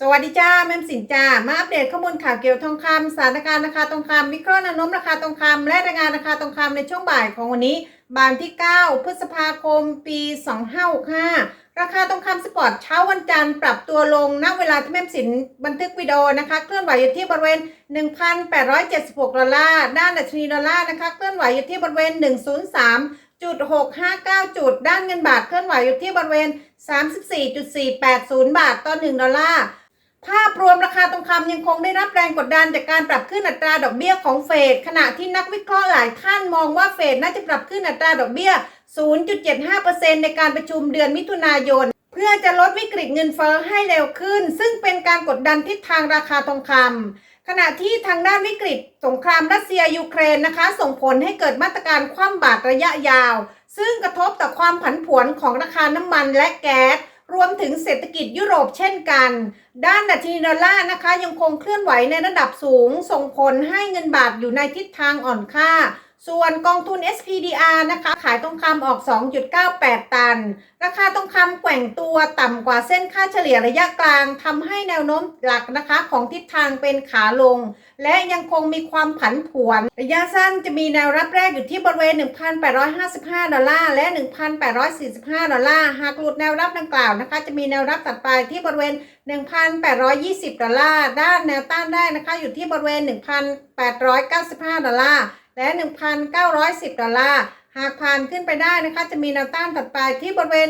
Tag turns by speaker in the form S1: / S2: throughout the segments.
S1: สวัสดีจ้าแม่สินจ้ามาอัปเดตข้อมูลข่าวเกี่ยวทองคำสถานการณ์ราคาทองคำวิเคราะห์แนวโน้มราคาทองคำและรายงานราคาทองคำในช่วงบ่ายของวันนี้บ่ายที่ 9 พฤษภาคม ปี 2565 ราคาทองคำสปอร์ตเช้าวันจันทร์ปรับตัวลงณเวลาที่แม่สินบันทึกวิดีโอนะคะเคลื่อนไหวอยู่ที่บริเวณ 1,876 ดอลลาร์ด้านดัชนีดอลลาร์นะคะเคลื่อนไหวอยู่ที่บริเวณ 103จุด659จุด ด้านเงินบาทเคลื่อนไหวอยู่ที่บริเวณ 34.480 บาทต่อ1ดอลลาร์ ภาพรวมราคาทองคำยังคงได้รับแรงกดดันจากการปรับขึ้นอัตราดอกเบี้ยของเฟดขณะที่นักวิเคราะห์หลายท่านมองว่าเฟดน่าจะปรับขึ้นอัตราดอกเบี้ย 0.75%ในการประชุมเดือนมิถุนายน เพื่อจะลดวิกฤตเงินเฟ้อให้เร็วขึ้น ซึ่งเป็นการกดดันทิศทางราคาทองคำขณะที่ทางด้านวิกฤต สงครามรัสเซียยูเครนนะคะ ส่งผลให้เกิดมาตรการคว่ำบาตรระยะยาว ซึ่งกระทบต่อความผันผวนของราคาน้ำมันและแก๊ส รวมถึงเศรษฐกิจยุโรปเช่นกัน ด้านดัชนีดอลลาร์นะคะ ยังคงเคลื่อนไหวในระดับสูง ส่งผลให้เงินบาทอยู่ในทิศทางอ่อนค่า ส่วนกองทุน SPDR นะคะ ขายทองคำออก 2.98 ตัน ราคาทองคำแกว่งตัวต่ำกว่าเส้นค่าเฉลี่ยระยะกลางทำให้แนวโน้มหลักนะคะของทิศทางเป็นขาลง และยังคงมีความผันผวน ระยะสั้นจะมีแนวรับแรกอยู่ที่บริเวณ 1,855 ดอลลาร์และ 1,845 ดอลลาร์ หากหลุดแนวรับดังกล่าวนะคะ จะมีแนวรับตัดไปที่บริเวณ 1,820 ดอลลาร์ ด้านแนวต้านแรกนะคะ อยู่ที่บริเวณ 1,895 ดอลลาร์ และ 1,910 ดอลลาร์ หากผ่านขึ้นไปได้นะคะจะมีแนวต้านถัดไปที่บริเวณ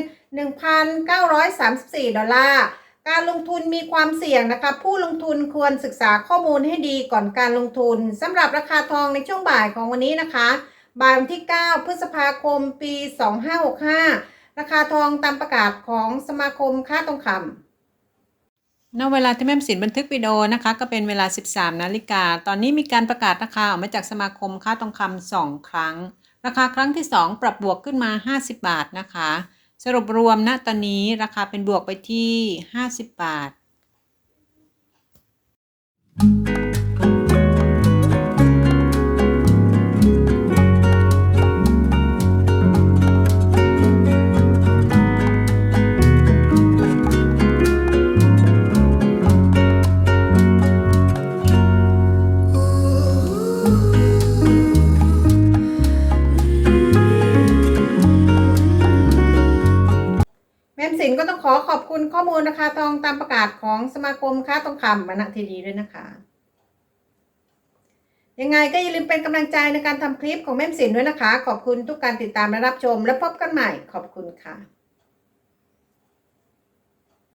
S1: 1,934 ดอลลาร์ การลงทุนมีความเสี่ยงนะคะ ผู้ลงทุนควรศึกษาข้อมูลให้ดีก่อนการลงทุนสำหรับราคาทองในช่วงบ่ายของวันนี้นะคะ บ่ายวันที่ 9 พฤษภาคม ปี 2565 ราคาทองตามประกาศของสมาคมค้าทองคำ
S2: ณเวลาที่แม่สินบันทึกวิดีโอนะคะ ก็เป็นเวลา 13 นาฬิกา ตอนนี้มีการประกาศราคาออกมาจากสมาคมค่าทองคำสองครั้ง ราคาครั้งที่ 2 ปรับบวกขึ้นมา 50 บาทนะคะ สรุปรวมณตอนนี้ราคาเป็นบวกไปที่ 50 บาท
S1: แม่สินก็ต้องขอขอบคุณข้อมูลราคาทองตามประกาศของสมาคมค้าทองคำมณฑีดีด้วยนะคะ ยังไงก็อย่าลืมเป็นกำลังใจในการทำคลิปของแม่สินด้วยนะคะ ขอบคุณทุกการติดตามและรับชม และพบกันใหม่ขอบคุณค่ะ